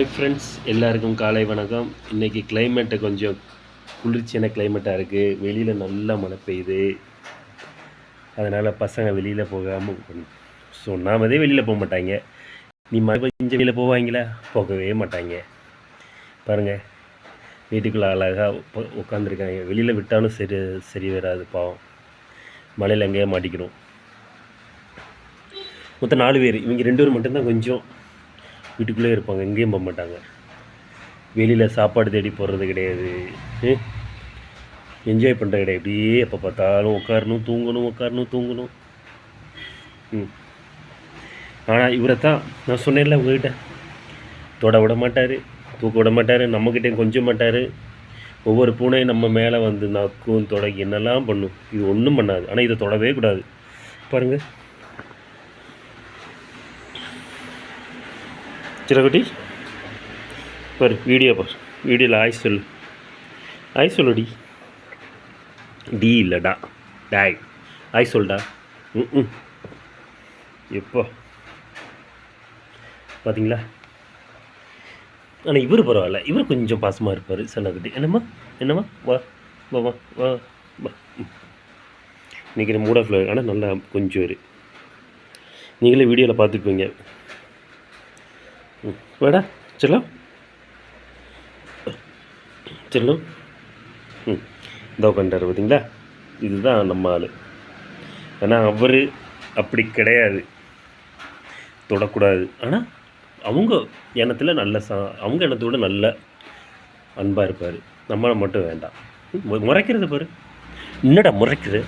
Hi friends எல்லாருக்கும் காலை வணக்கம். இன்றைக்கி கிளைமேட்டு கொஞ்சம் குளிர்ச்சியான கிளைமேட்டாக இருக்குது வெளியில் நல்லா மழை பெய்யுது. அதனால் பசங்க வெளியில் போகாமல் சொன்னாமதே வெளியில் போக மாட்டாங்க. நீ மழை பெஞ்ச வெளியில் போவாங்களா? போகவே மாட்டாங்க. பாருங்கள் வீட்டுக்குள்ளே அழகாக உட்காந்துருக்காங்க வெளியில் விட்டாலும் சரி சரி வராது பாவம். மழையில் எங்கேயே மாட்டிக்கிறோம். மொத்தம் நாலு பேர். இவங்க ரெண்டு பேர் மட்டும்தான் கொஞ்சம் வீட்டுக்குள்ளே இருப்பாங்க எங்கேயும் போக மாட்டாங்க. வெளியில் சாப்பாடு தேடி போடுறது கிடையாது. என்ஜாய் பண்ணுறது கிடையாது. இப்படியே எப்போ பார்த்தாலும் உட்காரணும் தூங்கணும் உட்காரணும் தூங்கணும். ம் ஆனால் இவரை தான் நான் சொன்னேன்ல உங்ககிட்ட. தொட விட மாட்டார் தூக்க விட மாட்டார் நம்மக்கிட்டேயும் கொஞ்சம் மாட்டார். ஒவ்வொரு பூனையும் நம்ம மேலே வந்து நக்கும் தொடங்கி என்னெல்லாம் பண்ணும். இது ஒன்றும் பண்ணாது. ஆனால் இதை தொடவே கூடாது. பாருங்கள் சிறகுட்டி பாரு வீடியோ பார். வீடியோவில் ஆய் சொல் ஆய் சொல்லுடி. டி இல்லைடா. டாய் ஆய் சொல்டா. ம் ம் எப்போ? பார்த்தீங்களா ஆனால் இவர் பரவாயில்ல. இவர் கொஞ்சம் பாசமாக இருப்பார் சன்னக்குட்டி என்னம்மா? என்னம்மா? வா. வா வா வா. வா. மூட இன்னைக்கு மூட் ஆனால் நல்லா கொஞ்சம் இரு. நீங்களே வீடியோவில் பார்த்துருப்பீங்க வாடா செல்லம் செல்லம் ம் இந்த உட்காந்துட்டார் பார்த்தீங்களா இதுதான் நம்ம ஆள் ஏன்னா அவர் அப்படி கிடையாது தொடக்கூடாது ஆனால் அவங்க எண்ணத்தில் நல்ல சா அவங்க எண்ணத்தோட நல்ல அன்பாக இருப்பார் நம்மளை மட்டும் வேண்டாம் முறைக்கிறது பாரு என்னடா முறைக்குது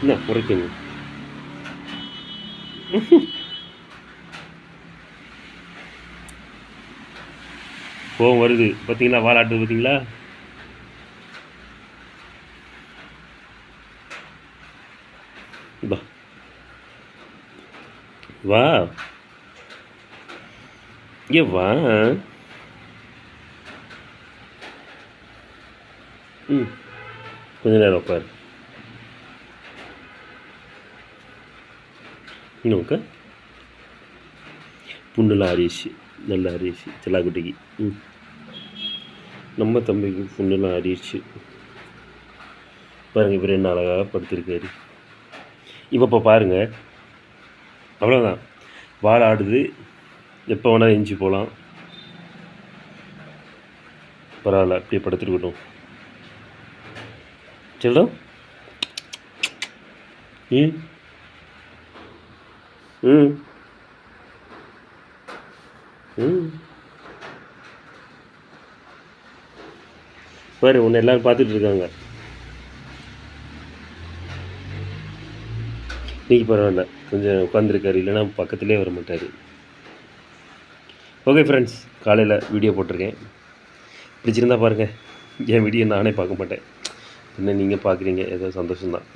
என்ன முறைக்குங்க கோவம் வருது. பார்த்தீங்களா? வாலாட்டுது பார்த்தீங்களா? வா. வா. வா. ம். கொஞ்ச நேரம் உட்காரு. இன்னும் உட்கார். புண்ணுலாம் நல்ல அரிசி செல்லாக்குட்டிக்கு. ம். நம்ம தம்பிக்கு புண்ணுலாம் அரிசி பாருங்கள் இவர் என்ன அழகாக படுத்திருக்காரு. இப்போ இப்போ பாருங்கள் அவ்வளோதான் வாழை ஆடுது. எப்போ வேணால் எஞ்சி போகலாம் பரவாயில்ல அப்படியே படுத்துருக்கட்டும். செல்லும் ம். ம். பாரு உன்னை எல்லாரும் பார்த்துட்டு இருக்காங்க. இன்றைக்கி பரவாயில்ல. கொஞ்சம் உட்காந்துருக்காரு இல்லைன்னா பக்கத்துலேயே வர மாட்டார். ஓகே ஃப்ரெண்ட்ஸ் காலையில் வீடியோ போட்டிருக்கேன். பிடிச்சிருந்தா பாருங்கள் என் வீடியோ நானே பார்க்க மாட்டேன். என்ன நீங்கள் பார்க்குறீங்க? ஏதோ சந்தோஷம்தான்.